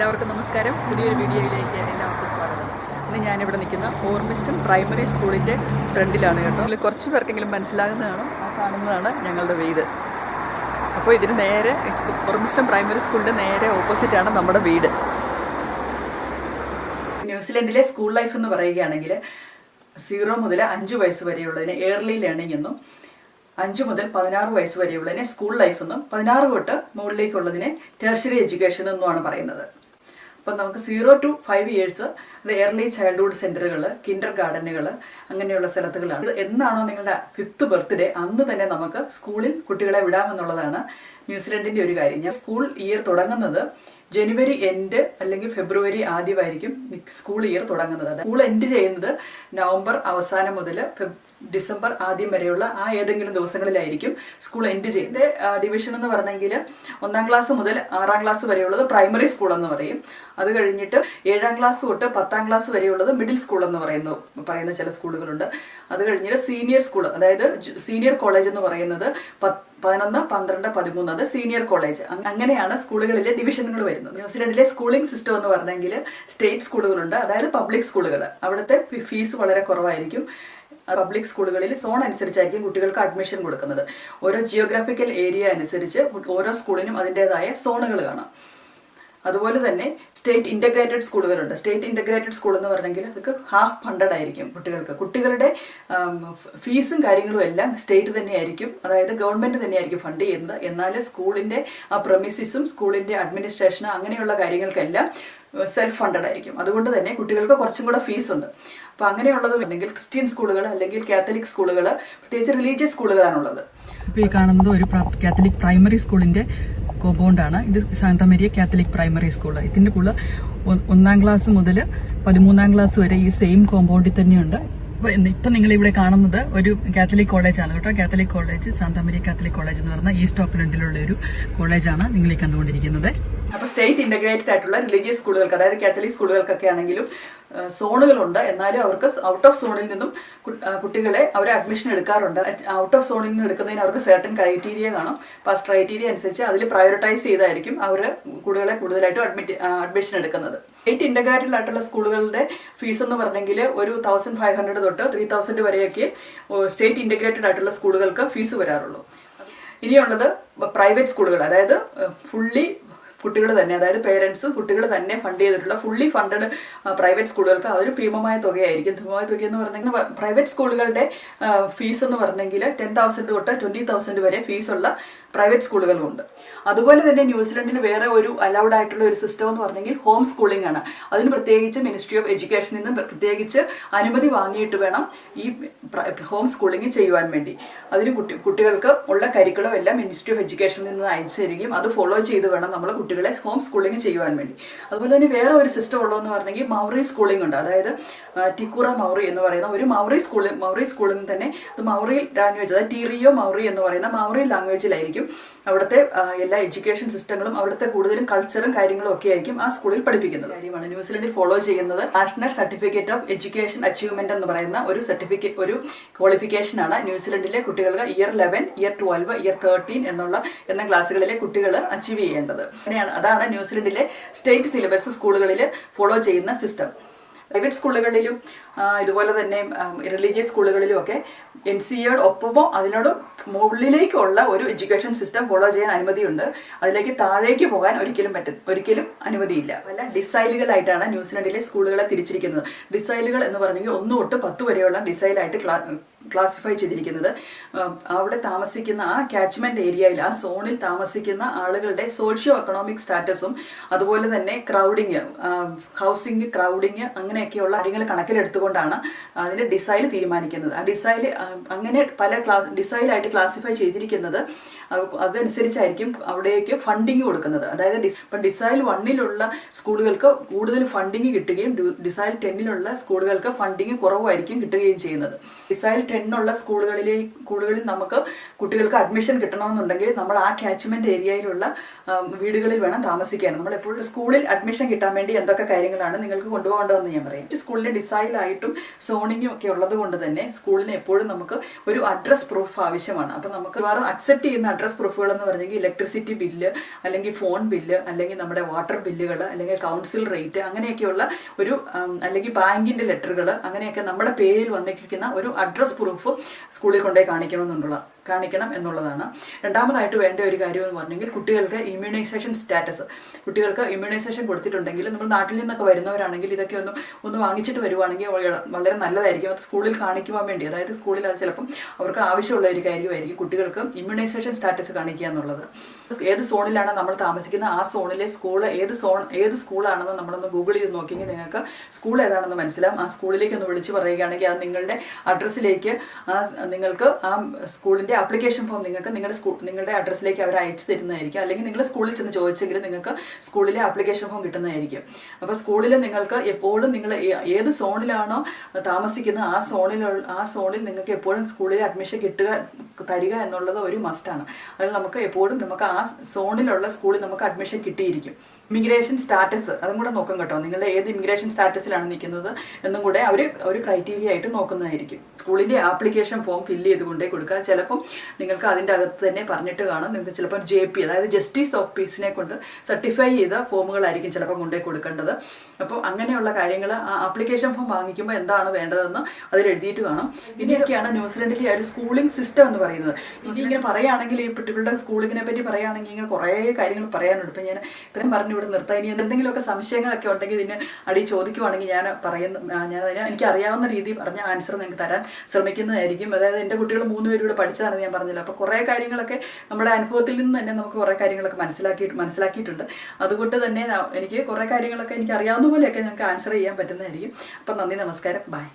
എല്ലാവർക്കും നമസ്കാരം. പുതിയൊരു വീഡിയോയിലേക്ക് എല്ലാവർക്കും സ്വാഗതം. ഇന്ന് ഞാനിവിടെ നിൽക്കുന്ന ഓർമിസ്റ്റം പ്രൈമറി സ്കൂളിന്റെ ഫ്രണ്ടിലാണ് കേട്ടോ. അതിൽ കുറച്ച് പേർക്കെങ്കിലും മനസ്സിലാകുന്നതാണ് ആ കാണുന്നതാണ് ഞങ്ങളുടെ വീട്. അപ്പോൾ ഇതിന് നേരെ ഓർമിസ്റ്റം പ്രൈമറി സ്കൂളിന്റെ നേരെ ഓപ്പോസിറ്റാണ് നമ്മുടെ വീട്. ന്യൂസിലൻഡിലെ സ്കൂൾ ലൈഫ് എന്ന് പറയുകയാണെങ്കിൽ സീറോ മുതൽ അഞ്ച് വയസ്സ് വരെയുള്ളതിന് ഏർലി ലേണിംഗ് എന്നും അഞ്ച് മുതൽ പതിനാറ് വയസ്സ് വരെയുള്ളതിനെ സ്കൂൾ ലൈഫ് എന്നും പതിനാറ് തൊട്ട് മുകളിലേക്കുള്ളതിനെ ടെർഷറി എഡ്യൂക്കേഷൻ എന്നുമാണ് പറയുന്നത്. അപ്പം നമുക്ക് സീറോ ടു ഫൈവ് ഇയേഴ്സ് അത് എയർലി ചൈൽഡ്ഹുഡ് സെന്ററുകൾ കിൻഡർ ഗാർഡനുകൾ അങ്ങനെയുള്ള സ്ഥലത്തുകളാണ്. എന്നാണോ നിങ്ങളുടെ ഫിഫ്ത്ത് ബർത്ത്ഡേ അന്ന് തന്നെ നമുക്ക് സ്കൂളിൽ കുട്ടികളെ വിടാമെന്നുള്ളതാണ് ന്യൂസിലൻഡിന്റെ ഒരു കാര്യം. ഞാൻ സ്കൂൾ ഇയർ തുടങ്ങുന്നത് ജനുവരി എൻഡ് അല്ലെങ്കിൽ ഫെബ്രുവരി ആദ്യമായിരിക്കും സ്കൂൾ ഇയർ തുടങ്ങുന്നത്. സ്കൂൾ എൻഡ് ചെയ്യുന്നത് നവംബർ അവസാനം മുതൽ ഡിസംബർ ആദ്യം വരെയുള്ള ആ ഏതെങ്കിലും ദിവസങ്ങളിലായിരിക്കും സ്കൂൾ എൻഡ് ചെയ്യുന്നത്. ഡിവിഷൻ എന്ന് പറഞ്ഞെങ്കിൽ ഒന്നാം ക്ലാസ് മുതൽ ആറാം ക്ലാസ് വരെയുള്ളത് പ്രൈമറി സ്കൂൾ എന്ന് പറയും. അത് കഴിഞ്ഞിട്ട് ഏഴാം ക്ലാസ് തൊട്ട് പത്താം ക്ലാസ് വരെയുള്ളത് മിഡിൽ സ്കൂൾ എന്ന് പറയുന്നു പറയുന്ന ചില സ്കൂളുകളുണ്ട് അത് കഴിഞ്ഞിട്ട് സീനിയർ സ്കൂൾ അതായത് സീനിയർ കോളേജ് എന്ന് പറയുന്നത് പത്ത് പതിനൊന്ന് പന്ത്രണ്ട് പതിമൂന്ന് അത് സീനിയർ കോളേജ് അങ്ങനെയാണ് സ്കൂളുകളിലെ ഡിവിഷനുകൾ വരുന്നത്. ന്യൂസിലൻഡിലെ സ്കൂളിംഗ് സിസ്റ്റം എന്ന് പറഞ്ഞെങ്കിൽ സ്റ്റേറ്റ് സ്കൂളുകളുണ്ട് അതായത് പബ്ലിക് സ്കൂളുകൾ അവിടുത്തെ ഫീസ് വളരെ കുറവായിരിക്കും. പബ്ലിക് സ്കൂളുകളിൽ സോൺ അനുസരിച്ചായിരിക്കും കുട്ടികൾക്ക് അഡ്മിഷൻ കൊടുക്കുന്നത്. ഓരോ ജിയോഗ്രാഫിക്കൽ ഏരിയ അനുസരിച്ച് ഓരോ സ്കൂളിനും അതിന്റെതായ സോണുകൾ കാണാം. അതുപോലെ തന്നെ സ്റ്റേറ്റ് ഇന്റഗ്രേറ്റഡ് സ്കൂളുകളുണ്ട് സ്റ്റേറ്റ് ഇന്റഗ്രേറ്റഡ് സ്കൂൾ എന്ന് പറഞ്ഞെങ്കിൽ അതൊക്കെ ഹാഫ് ഫണ്ടഡ് ആയിരിക്കും കുട്ടികൾക്ക്. കുട്ടികളുടെ ഫീസും കാര്യങ്ങളും എല്ലാം സ്റ്റേറ്റ് തന്നെയായിരിക്കും. അതായത് ഗവൺമെന്റ് തന്നെയായിരിക്കും ഫണ്ട് ചെയ്യുന്നത്. എന്നാൽ സ്കൂളിന്റെ ആ പ്രമിസിസും സ്കൂളിന്റെ അഡ്മിനിസ്ട്രേഷനും അങ്ങനെയുള്ള കാര്യങ്ങൾക്കെല്ലാം സെൽഫ് ഫണ്ടഡ് ആയിരിക്കും. അതുകൊണ്ട് തന്നെ കുട്ടികൾക്ക് കുറച്ചും കൂടെ ഫീസ് ഉണ്ട്. അപ്പോൾ അങ്ങനെയുള്ളത് അല്ലെങ്കിൽ ക്രിസ്ത്യൻ സ്കൂളുകൾ അല്ലെങ്കിൽ കാത്തലിക് സ്കൂളുകൾ പ്രത്യേകിച്ച് റിലീജിയസ് സ്കൂളുകളാണുള്ളത്. ഇപ്പോൾ ഈ കാണുന്നത് ഒരു കാത്തലിക് പ്രൈമറി സ്കൂളിന്റെ കോമ്പൗണ്ടാണ് ഇത് സാന്താമേരിയ കാത്തലിക് പ്രൈമറി സ്കൂൾ ഇതിന്റെ കൂടെ ഒന്നാം ക്ലാസ് മുതൽ പതിമൂന്നാം ക്ലാസ് വരെ ഈ സെയിം കോമ്പൗണ്ടിൽ തന്നെയുണ്ട്. ഇപ്പൊ നിങ്ങൾ ഇവിടെ കാണുന്നത് ഒരു കാത്തലിക് കോളേജാണ് കേട്ടോ. Catholic college Santa Maria Catholic college എന്ന് പറഞ്ഞ ഈസ്റ്റ് ഓക്ലൻഡിലുള്ള ഒരു കോളേജാണ് നിങ്ങൾ ഈ കണ്ടുകൊണ്ടിരിക്കുന്നത്. അപ്പൊ സ്റ്റേറ്റ് ഇന്റഗ്രേറ്റഡ് ആയിട്ടുള്ള റിലീജിയസ് സ്കൂളുകൾക്ക് അതായത് കാത്തലിക് സ്കൂളുകൾക്കൊക്കെ ആണെങ്കിലും സോണുകളുണ്ട്. എന്നാലും അവർക്ക് ഔട്ട് ഓഫ് സോണിൽ നിന്നും കുട്ടികളെ അവർ അഡ്മിഷൻ എടുക്കാറുണ്ട്. ഔട്ട് ഓഫ് സോണിൽ നിന്ന് എടുക്കുന്നതിന് അവർക്ക് സർട്ടൻ ക്രൈറ്റീരിയ കാണും. അപ്പോൾ ആ ക്രൈറ്റീരിയ അനുസരിച്ച് അതിൽ പ്രയോറിറ്റൈസ് ചെയ്തായിരിക്കും അവർ കുട്ടികളെ കൂടുതലായിട്ടും അഡ്മിറ്റ് അഡ്മിഷൻ എടുക്കുന്നത്. സ്റ്റേറ്റ് ഇന്റഗ്രേറ്റഡ് ആയിട്ടുള്ള സ്കൂളുകളുടെ ഫീസ് എന്ന് പറഞ്ഞെങ്കിൽ ഒരു തൗസൻഡ് ഫൈവ് ഹൺഡ്രഡ് തൊട്ട് ത്രീ തൗസൻഡ് വരെയൊക്കെ സ്റ്റേറ്റ് ഇന്റഗ്രേറ്റഡ് ആയിട്ടുള്ള സ്കൂളുകൾക്ക് ഫീസ് വരാറുള്ളൂ. ഇനിയുള്ളത് പ്രൈവറ്റ് സ്കൂളുകൾ. അതായത് ഫുള്ളി കുട്ടികൾ തന്നെ അതായത് പേരൻസ് കുട്ടികൾ തന്നെ ഫണ്ട് ചെയ്തിട്ടുള്ള ഫുള്ളി ഫണ്ടഡ് പ്രൈവറ്റ് സ്കൂളുകൾക്ക് അതൊരു ഭീമമായ തുകയായിരിക്കും. ഭീമമായ തുക എന്ന് പറഞ്ഞെങ്കിൽ പ്രൈവറ്റ് സ്കൂളുകളുടെ ഫീസ് എന്ന് പറഞ്ഞെങ്കിൽ ടെൻ തൗസൻഡ് തൊട്ട് ട്വന്റി തൗസൻഡ് വരെ ഫീസുള്ള പ്രൈവറ്റ് സ്കൂളുകളും ഉണ്ട് അതുപോലെ തന്നെ ന്യൂസിലൻഡിൽ വേറെ ഒരു അലൗഡ് ആയിട്ടുള്ള ഒരു സിസ്റ്റം എന്ന് പറഞ്ഞെങ്കിൽ ഹോം സ്കൂളിംഗ് ആണ്. അതിന് പ്രത്യേകിച്ച് മിനിസ്ട്രി ഓഫ് എഡ്യൂക്കേഷനിൽ നിന്ന് പ്രത്യേകിച്ച് അനുമതി വാങ്ങിയിട്ട് വേണം ഈ ഹോം സ്കൂളിംഗ് ചെയ്യുവാൻ വേണ്ടി. അതിന് കുട്ടി കുട്ടികൾക്ക് ഉള്ള കരിക്കുളം എല്ലാം മിനിസ്ട്രി ഓഫ് എഡ്യൂക്കേഷനിൽ നിന്ന് അയച്ചു തരികയും അത് ഫോളോ ചെയ്ത് വേണം നമ്മൾ കുട്ടികളെ ഹോം സ്കൂളിംഗ് ചെയ്യുവാൻ വേണ്ടി. അതുപോലെ തന്നെ വേറെ ഒരു സിസ്റ്റം ഉള്ളതെന്ന് പറഞ്ഞെങ്കിൽ മൗറി സ്കൂളിംഗ് ഉണ്ട്. അതായത് ടിക്കുറ മൗറി എന്ന് പറയുന്ന ഒരു മൗറി സ്കൂളിംഗ് മൗറി സ്കൂളിംഗ് തന്നെ അത് മൗറി ലാംഗ്വേജ് അതായത് ടീറിയോ മൗറി എന്ന് പറയുന്ന മൗറി ലാംഗ്വേജിലായിരിക്കും അവിടുത്തെ എല്ലാ എഡ്യൂക്കേഷൻ സിസ്റ്റങ്ങളും അവിടുത്തെ കൂടുതലും കൾച്ചറും കാര്യങ്ങളും ഒക്കെ ആയിരിക്കും ആ സ്കൂളിൽ പഠിപ്പിക്കുന്നത്. കാര്യമാണ് ന്യൂസിലൻഡിൽ ഫോളോ ചെയ്യുന്നത് national certificate of education achievement എന്ന് പറയുന്ന ഒരു സർട്ടിഫിക്കറ്റ് ഒരു ക്വാളിഫിക്കേഷൻ ആണ് ന്യൂസിലൻഡിലെ കുട്ടികൾക്ക് year eleven year twelve year thirteen എന്നുള്ള എന്ന ക്ലാസ്സുകളിലെ കുട്ടികൾ അച്ചീവ് ചെയ്യേണ്ടത്. അങ്ങനെയാണ് അതാണ് ന്യൂസിലൻഡിലെ സ്റ്റേറ്റ് സിലബസ് സ്കൂളുകളിൽ ഫോളോ ചെയ്യുന്ന സിസ്റ്റം പ്രൈവറ്റ് സ്കൂളുകളിലും ഇതുപോലെ തന്നെ റിലീജിയസ് സ്കൂളുകളിലും ഒക്കെ എൻ സി എയുടെ ഒപ്പമോ അതിനോട് മുകളിലേക്കുള്ള ഒരു എഡ്യൂക്കേഷൻ സിസ്റ്റം ഫോളോ ചെയ്യാൻ അനുമതിയുണ്ട്. അതിലേക്ക് താഴേക്ക് പോകാൻ ഒരിക്കലും പറ്റും ഒരിക്കലും അനുമതിയില്ല. പല ഡിസൈലുകളായിട്ടാണ് ന്യൂസിലൻഡിലെ സ്കൂളുകളെ തിരിച്ചിരിക്കുന്നത്. ഡിസൈലുകൾ എന്ന് പറഞ്ഞെങ്കിൽ ഒന്ന് തൊട്ട് പത്ത് വരെയുള്ള ഡിസൈലായിട്ട് ക്ലാ ക്ലാസിഫൈ ചെയ്തിരിക്കുന്നത്. അവിടെ താമസിക്കുന്ന ആ കാച്ച്മെന്റ് ഏരിയയിൽ ആ സോണിൽ താമസിക്കുന്ന ആളുകളുടെ സോഷ്യോ എക്കണോമിക് സ്റ്റാറ്റസും അതുപോലെ തന്നെ ക്രൗഡിങ് ഹൗസിംഗ് ക്രൗഡിങ് അങ്ങനെയൊക്കെയുള്ള കാര്യങ്ങൾ കണക്കിലെടുത്തുകൊണ്ടാണ് അതിന്റെ ഡിസൈൽ തീരുമാനിക്കുന്നത്. ആ ഡിസൈൽ അങ്ങനെ പല ക്ലാസ് ഡിസൈലായിട്ട് ക്ലാസിഫൈ ചെയ്തിരിക്കുന്നത് അതനുസരിച്ചായിരിക്കും അവിടേക്ക് ഫണ്ടിങ് കൊടുക്കുന്നത്. അതായത് ഇപ്പം ഡിസൈൽ വണ്ണിലുള്ള സ്കൂളുകൾക്ക് കൂടുതൽ ഫണ്ടിങ് കിട്ടുകയും ഡിസൈൽ ടെന്നിലുള്ള സ്കൂളുകൾക്ക് ഫണ്ടിങ് കുറവായിരിക്കും കിട്ടുകയും ചെയ്യുന്നത്. ഡിസൈൽ ടെന്നുള്ള സ്കൂളുകളിലെ സ്കൂളുകളിൽ നമുക്ക് കുട്ടികൾക്ക് അഡ്മിഷൻ കിട്ടണമെന്നുണ്ടെങ്കിൽ നമ്മൾ ആ കാച്ച്മെന്റ് ഏരിയയിലുള്ള വീടുകളിൽ വേണം താമസിക്കാൻ. നമ്മൾ എപ്പോഴും സ്കൂളിൽ അഡ്മിഷൻ കിട്ടാൻ വേണ്ടി എന്തൊക്കെ കാര്യങ്ങളാണ് നിങ്ങൾക്ക് കൊണ്ടുപോകേണ്ടതെന്ന് ഞാൻ പറയാം. സ്കൂളിലെ ഡിസൈലായിട്ടും സോണിങ്ങും ഒക്കെ ഉള്ളത് കൊണ്ട് തന്നെ സ്കൂളിന് എപ്പോഴും നമുക്ക് ഒരു അഡ്രസ് പ്രൂഫ് ആവശ്യമാണ്. അപ്പം നമുക്ക് വേറെ അക്സെപ്റ്റ് ചെയ്യുന്ന അഡ്രസ് പ്രൂഫുകൾ എന്ന് പറഞ്ഞെങ്കിൽ ഇലക്ട്രിസിറ്റി ബില്ല് അല്ലെങ്കിൽ ഫോൺ ബില്ല് അല്ലെങ്കിൽ നമ്മുടെ വാട്ടർ ബില്ലുകൾ അല്ലെങ്കിൽ കൗൺസിൽ റേറ്റ് അങ്ങനെയൊക്കെയുള്ള ഒരു അല്ലെങ്കിൽ ബാങ്കിന്റെ ലെറ്ററുകൾ അങ്ങനെയൊക്കെ നമ്മുടെ പേരിൽ വന്നിരിക്കുന്ന ഒരു അഡ്രസ് പ്രൂഫ് സ്കൂളിൽ കൊണ്ടുപോയി കാണിക്കണമെന്നുള്ള കാണിക്കണം എന്നുള്ളതാണ്. രണ്ടാമതായിട്ട് വേണ്ട ഒരു കാര്യം എന്ന് പറഞ്ഞെങ്കിൽ കുട്ടികൾക്ക് ഇമ്മ്യൂണൈസേഷൻ സ്റ്റാറ്റസ് കുട്ടികൾക്ക് ഇമ്മ്യൂണൈസേഷൻ കൊടുത്തിട്ടുണ്ടെങ്കിൽ നമ്മൾ നാട്ടിൽ നിന്നൊക്കെ വരുന്നവരാണെങ്കിൽ ഇതൊക്കെ ഒന്ന് ഒന്ന് വാങ്ങിച്ചിട്ട് വരുവാണെങ്കിൽ വളരെ നല്ലതായിരിക്കും. അത് സ്കൂളിൽ കാണിക്കുവാൻ വേണ്ടി. അതായത് സ്കൂളിൽ അത് ചിലപ്പം അവർക്ക് ആവശ്യമുള്ള ഒരു കാര്യമായിരിക്കും കുട്ടികൾക്ക് ഇമ്മ്യൂണൈസേഷൻ സ്റ്റാറ്റസ് കാണിക്കുക എന്നുള്ളത്. ഏത് സോണിലാണ് നമ്മൾ താമസിക്കുന്നത്? ആ സോണിലെ സ്കൂൾ ഏത് സോൺ ഏത് സ്കൂളാണെന്ന് നമ്മളൊന്ന് ഗൂഗിൾ ചെയ്ത് നോക്കിയെങ്കിൽ നിങ്ങൾക്ക് സ്കൂൾ ഏതാണെന്ന് മനസ്സിലാവും. ആ സ്കൂളിലേക്ക് ഒന്ന് വിളിച്ച് പറയുകയാണെങ്കിൽ അത് നിങ്ങളുടെ അഡ്രസ്സിലേക്ക് നിങ്ങൾക്ക് ആ സ്കൂളിന്റെ ആപ്ലിക്കേഷൻ ഫോം നിങ്ങൾക്ക് നിങ്ങളുടെ സ്കൂൾ നിങ്ങളുടെ അഡ്രസ്സിലേക്ക് അവർ അയച്ചു തരുന്നതായിരിക്കും. അല്ലെങ്കിൽ നിങ്ങൾ സ്കൂളിൽ ചെന്ന് ചോദിച്ചെങ്കിൽ നിങ്ങൾക്ക് സ്കൂളിലെ അപ്ലിക്കേഷൻ ഫോം കിട്ടുന്നതായിരിക്കും. അപ്പോൾ സ്കൂളിൽ നിങ്ങൾക്ക് എപ്പോഴും നിങ്ങൾ ഏത് സോണിലാണോ താമസിക്കുന്നത് ആ സോണിൽ ആ സോണിൽ നിങ്ങൾക്ക് എപ്പോഴും സ്കൂളിൽ അഡ്മിഷൻ കിട്ടുക തരിക എന്നുള്ളത് ഒരു മസ്റ്റാണ് അതിൽ നമുക്ക് എപ്പോഴും നമുക്ക് ആ സോണിലുള്ള സ്കൂളിൽ നമുക്ക് അഡ്മിഷൻ കിട്ടിയിരിക്കും. ഇമിഗ്രേഷൻ സ്റ്റാറ്റസ് അതും കൂടെ നോക്കും കേട്ടോ. നിങ്ങൾ ഏത് ഇമിഗ്രേഷൻ സ്റ്റാറ്റസിലാണ് നിൽക്കുന്നത് എന്നും കൂടെ അവർ ഒരു ക്രൈറ്റീരിയ ആയിട്ട് നോക്കുന്നതായിരിക്കും. സ്കൂളിന്റെ ആപ്ലിക്കേഷൻ ഫോം ഫില്ല് ചെയ്ത് കൊണ്ടേ കൊടുക്കുക. ചിലപ്പം നിങ്ങൾക്ക് അതിന്റെ അകത്ത് തന്നെ പറഞ്ഞിട്ട് കാണും. നിങ്ങൾക്ക് ചിലപ്പോൾ ജെ പി അതായത് ജസ്റ്റിസ് ഓഫ് പീസിനെ കൊണ്ട് സർട്ടിഫൈ ചെയ്ത ഫോമുകളായിരിക്കും ചിലപ്പോൾ കൊണ്ടേ കൊടുക്കേണ്ടത്. അപ്പോൾ അങ്ങനെയുള്ള കാര്യങ്ങൾ ആ ആപ്ലിക്കേഷൻ ഫോം വാങ്ങിക്കുമ്പോൾ എന്താണ് വേണ്ടതെന്ന് അതിൽ എഴുതിയിട്ട് കാണും. ഇനിയൊക്കെയാണ് ന്യൂസിലൻഡിലെ ആ ഒരു സ്കൂളിംഗ് സിസ്റ്റം എന്ന് പറയുന്നത്. ഇനി ഇങ്ങനെ പറയുകയാണെങ്കിൽ ഈ കുട്ടികളുടെ സ്കൂളിങ്ങിനെ പറ്റി പറയുകയാണെങ്കിൽ ഇങ്ങനെ കുറേ കാര്യങ്ങൾ പറയാനുണ്ട്. ഇപ്പം ഞാൻ ഇത്രയും പറഞ്ഞു ഇവിടെ നിർത്താം. ഇനി എന്തെങ്കിലുമൊക്കെ സംശയങ്ങളൊക്കെ ഉണ്ടെങ്കിൽ ഇതിന് അടി ചോദിക്കുവാണെങ്കിൽ ഞാൻ പറയുന്ന ഞാൻ അതിന് എനിക്ക് അറിയാവുന്ന രീതിയിൽ പറഞ്ഞ ആൻസർ നിങ്ങൾക്ക് തരാൻ ശ്രമിക്കുന്നതായിരിക്കും. അതായത് എന്റെ കുട്ടികൾ മൂന്ന് പേരും ഇവിടെ പഠിച്ചതാണെന്ന് ഞാൻ പറഞ്ഞില്ല. അപ്പോൾ കുറേ കാര്യങ്ങളൊക്കെ നമ്മുടെ അനുഭവത്തിൽ നിന്ന് തന്നെ നമുക്ക് കുറേ കാര്യങ്ങളൊക്കെ മനസ്സിലാക്കിയിട്ട് മനസ്സിലാക്കിയിട്ടുണ്ട്. അതുകൊണ്ട് തന്നെ എനിക്ക് കുറേ കാര്യങ്ങളൊക്കെ എനിക്ക് അറിയാവുന്ന പോലെയൊക്കെ ഞങ്ങൾക്ക് ആൻസർ ചെയ്യാൻ പറ്റുന്നതായിരിക്കും. അപ്പം നന്ദി നമസ്കാരം. ബൈ